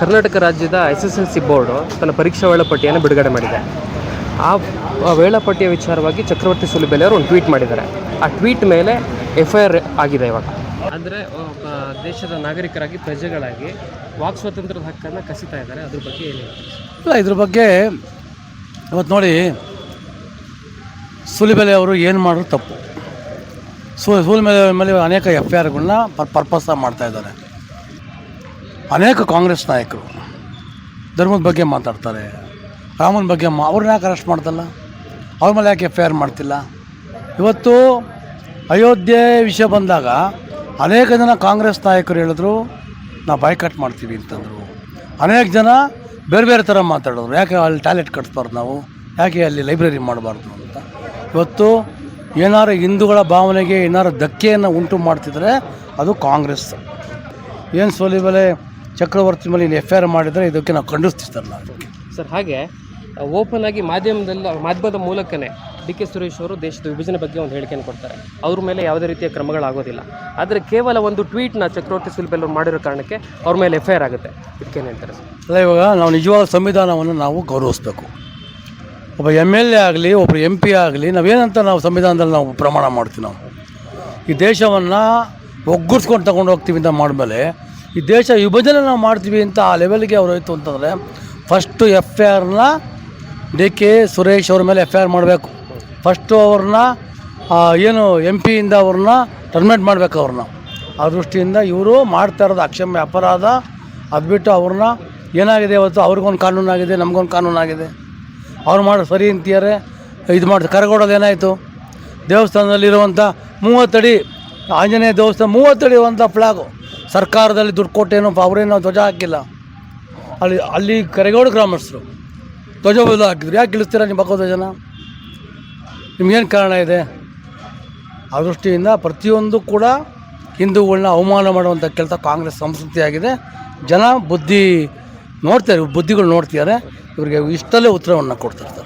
ಕರ್ನಾಟಕ ರಾಜ್ಯದ S S L C board ತನ್ನ ಪರೀಕ್ಷಾ ವೇಳಾಪಟ್ಟಿಯನ್ನು ಬಿಡುಗಡೆ ಮಾಡಿದೆ. ಆ ವೇಳಾಪಟ್ಟಿಯ ವಿಚಾರವಾಗಿ ಚಕ್ರವರ್ತಿ ಸುಲಿಬೆಲೆ ಅವರು ಒಂದು ಟ್ವೀಟ್ ಮಾಡಿದ್ದಾರೆ. ಆ ಟ್ವೀಟ್ ಮೇಲೆ ಎಫ್ ಐ ಆರ್ ಆಗಿದೆ ಇವಾಗ. ಅಂದರೆ ಒಬ್ಬ ದೇಶದ ನಾಗರಿಕರಾಗಿ ಪ್ರಜೆಗಳಾಗಿ ವಾಕ್ ಸ್ವಾತಂತ್ರ್ಯದ ಹಕ್ಕನ್ನು ಕಸಿತಾ ಇದ್ದಾರೆ. ಅದ್ರ ಬಗ್ಗೆ ಏನು ಇಲ್ಲ ಇದ್ರ ಬಗ್ಗೆ ಇವತ್ತು ನೋಡಿ ಸುಲಿಬೆಲೆ ಅವರು ಏನು ಮಾಡೋದು ತಪ್ಪು. ಸು ಸುಲಿಬೆಲೆ ಮೇಲೆ ಅನೇಕ ಎಫ್ ಐ ಆರ್ಗಳನ್ನ ಪರ್ಪಸ್ ಮಾಡ್ತಾ ಇದ್ದಾರೆ. ಅನೇಕ ಕಾಂಗ್ರೆಸ್ ನಾಯಕರು ಧರ್ಮದ ಬಗ್ಗೆ ಮಾತಾಡ್ತಾರೆ, ರಾಮನ ಬಗ್ಗೆ ಮಾ ಅವ್ರನ್ನ ಯಾಕೆ ಅರೆಸ್ಟ್ ಮಾಡ್ತಲ್ಲ ಅವ್ರ ಮೇಲೆ ಯಾಕೆ ಎಫ್ ಐ ಆರ್ ಮಾಡ್ತಿಲ್ಲ? ಇವತ್ತು ಅಯೋಧ್ಯೆ ವಿಷಯ ಬಂದಾಗ ಅನೇಕ ಜನ ಕಾಂಗ್ರೆಸ್ ನಾಯಕರು ಹೇಳಿದ್ರು ನಾವು ಬಾಯ್ಕಟ್ ಮಾಡ್ತೀವಿ ಅಂತಂದರು. ಅನೇಕ ಜನ ಬೇರೆ ಬೇರೆ ಥರ ಮಾತಾಡೋರು ಯಾಕೆ ಅಲ್ಲಿ ಟಾಯ್ಲೆಟ್ ಕಟ್ಸ್ಬಾರ್ದು ನಾವು? ಯಾಕೆ ಅಲ್ಲಿ ಲೈಬ್ರರಿ ಮಾಡಬಾರ್ದು ಅಂತ. ಇವತ್ತು ಏನಾರು ಹಿಂದೂಗಳ ಭಾವನೆಗೆ ಏನಾದ್ರು ಧಕ್ಕೆಯನ್ನು ಉಂಟು ಮಾಡ್ತಿದ್ರೆ ಅದು ಕಾಂಗ್ರೆಸ್. ಏನು ಸೋಲಿಬೆಲೆ ಚಕ್ರವರ್ತಿ ಮೇಲೆ ಎಫ್ ಐ ಆರ್ ಮಾಡಿದರೆ ಇದಕ್ಕೆ ನಾವು ಖಂಡಿಸ್ತಿರ್ತಾರಲ್ಲ ಸರ್ ಹಾಗೆ ಓಪನ್ ಆಗಿ ಮಾಧ್ಯಮದಲ್ಲಿ ಮಾಧ್ಯಮದ ಮೂಲಕನೇ ಡಿ ಕೆ ಸುರೇಶ್ ಅವರು ದೇಶದ ವಿಭಜನೆ ಬಗ್ಗೆ ಒಂದು ಹೇಳಿಕೆಯನ್ನು ಕೊಡ್ತಾರೆ. ಅವ್ರ ಮೇಲೆ ಯಾವುದೇ ರೀತಿಯ ಕ್ರಮಗಳಾಗೋದಿಲ್ಲ. ಆದರೆ ಕೇವಲ ಒಂದು ಟ್ವೀಟ್ನ ಚಕ್ರವರ್ತಿ ಸುಲ್ಬೆಲ್ ಅವ್ರು ಮಾಡಿರೋ ಕಾರಣಕ್ಕೆ ಅವ್ರ ಮೇಲೆ ಎಫ್ ಐ ಆರ್ ಆಗುತ್ತೆ. ಇದಕ್ಕೇನು ಹೇಳ್ತಾರೆ ಸರ್? ಅಲ್ಲ ಇವಾಗ ನಾವು ನಿಜವಾದ ಸಂವಿಧಾನವನ್ನು ನಾವು ಗೌರವಿಸ್ಬೇಕು. ಒಬ್ಬ ಎಂ ಎಲ್ ಎ ಆಗಲಿ ಒಬ್ಬರು ಎಂ ಪಿ ಆಗಲಿ ನಾವೇನಂತ ನಾವು ಸಂವಿಧಾನದಲ್ಲಿ ನಾವು ಪ್ರಮಾಣ ಮಾಡ್ತೀವಿ ನಾವು. ಈ ದೇಶವನ್ನು ಒಗ್ಗೂಡ್ಸ್ಕೊಂಡು ತಗೊಂಡು ಹೋಗ್ತೀವಿ ಅಂತ ಮಾಡಿದ್ಮೇಲೆ ಈ ದೇಶ ವಿಭಜನೆ ನಾವು ಮಾಡ್ತೀವಿ ಅಂತ ಆ ಲೆವೆಲ್ಗೆ ಅವ್ರು ಹೋಯ್ತು ಅಂತಂದರೆ ಫಸ್ಟು ಎಫ್ ಐ ಆರ್ನ ಡಿ ಕೆ ಸುರೇಶ್ ಅವ್ರ ಮೇಲೆ ಎಫ್ ಐ ಆರ್ ಮಾಡಬೇಕು. ಫಸ್ಟು ಅವ್ರನ್ನ ಏನು ಎಂ ಪಿಯಿಂದ ಅವ್ರನ್ನ ಟರ್ಮಿನೇಟ್ ಮಾಡಬೇಕು ಅವ್ರನ್ನ. ಆ ದೃಷ್ಟಿಯಿಂದ ಇವರು ಮಾಡ್ತಾ ಇರೋದು ಅಕ್ಷಮ್ಯ ಅಪರಾಧ. ಅದು ಬಿಟ್ಟು ಅವ್ರನ್ನ ಏನಾಗಿದೆ ಇವತ್ತು? ಅವ್ರಿಗೊಂದು ಕಾನೂನಾಗಿದೆ ನಮಗೊಂದು ಕಾನೂನಾಗಿದೆ ಅವ್ರು ಮಾಡೋದು ಸರಿ ಅಂತಿದ್ದಾರೆ. ಇದು ಮಾಡಿ ಕರಗೋಡೋದು ಏನಾಯಿತು? ದೇವಸ್ಥಾನದಲ್ಲಿರುವಂಥ ಮೂವತ್ತಡಿ, ಆಂಜನೇಯ ದೇವಸ್ಥಾನ ಮೂವತ್ತಡಿ ಇರುವಂಥ ಫ್ಲಾಗು ಸರ್ಕಾರದಲ್ಲಿ ದುಡ್ಡು ಕೊಟ್ಟೇನು ಅವರೇನು ಧ್ವಜ ಹಾಕಿಲ್ಲ. ಅಲ್ಲಿ ಅಲ್ಲಿ ಕರೆಗೋಡು ಗ್ರಾಮಸ್ಥರು ಧ್ವಜ ಬದಲು ಹಾಕಿದ್ರು. ಯಾಕೆ ಇಳಿಸ್ತೀರಾ ನಿಮ್ಮ ಬಕ್ಕೋ ಧ್ವಜನ? ನಿಮಗೇನು ಕಾರಣ ಇದೆ? ಆ ದೃಷ್ಟಿಯಿಂದ ಪ್ರತಿಯೊಂದು ಕೂಡ ಹಿಂದೂಗಳನ್ನ ಅವಮಾನ ಮಾಡುವಂಥ ಕೆಲಸ ಕಾಂಗ್ರೆಸ್ ಸಂಸ್ಕೃತಿಯಾಗಿದೆ. ಜನ ಬುದ್ಧಿ ನೋಡ್ತಾರೆ ಬುದ್ಧಿಗಳು ನೋಡ್ತಿದ್ದಾರೆ. ಇವರಿಗೆ ಇಷ್ಟಲ್ಲೇ ಉತ್ತರವನ್ನು ಕೊಡ್ತಾರೆ